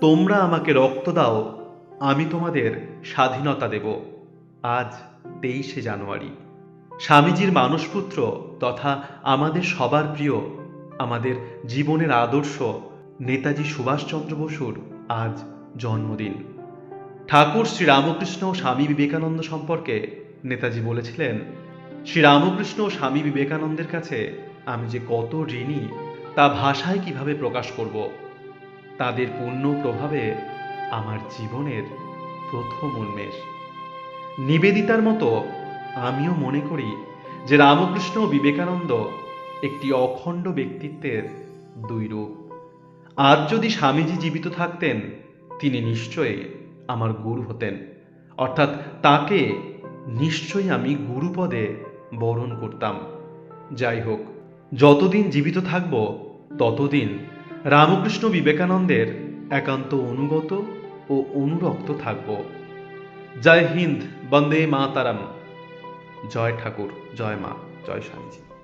তোমরা আমাকে রক্ত দাও, আমি তোমাদের স্বাধীনতা দেব। আজ তেইশে জানুয়ারি। স্বামীজির মানসপুত্র তথা আমাদের সবার প্রিয়, আমাদের জীবনের আদর্শ নেতাজি সুভাষচন্দ্র বসুর আজ জন্মদিন। ঠাকুর শ্রীরামকৃষ্ণ ও স্বামী বিবেকানন্দ সম্পর্কে নেতাজি বলেছিলেন, শ্রীরামকৃষ্ণ ও স্বামী বিবেকানন্দের কাছে আমি যে কত ঋণী, তা ভাষায় কীভাবে প্রকাশ করব? তাদের পূর্ণ প্রভাবে আমার জীবনের প্রথম উন্মেষ। নিবেদিতার মতো আমিও মনে করি যে রামকৃষ্ণ বিবেকানন্দ একটি অখণ্ড ব্যক্তিত্বের দুই রূপ। আজ যদি স্বামীজি জীবিত থাকতেন, তিনি নিশ্চয়ই আমার গুরু হতেন। অর্থাৎ তাকে নিশ্চয়ই আমি গুরুপদে বরণ করতাম। যাই হোক, যতদিন জীবিত থাকব, ততদিন রামকৃষ্ণ বিবেকানন্দের একান্ত অনুগত ও অনুরক্ত থাকব। জয় হিন্দ, বন্দে মা মাতারাম। জয় ঠাকুর, জয় মা, জয় স্বামীজি।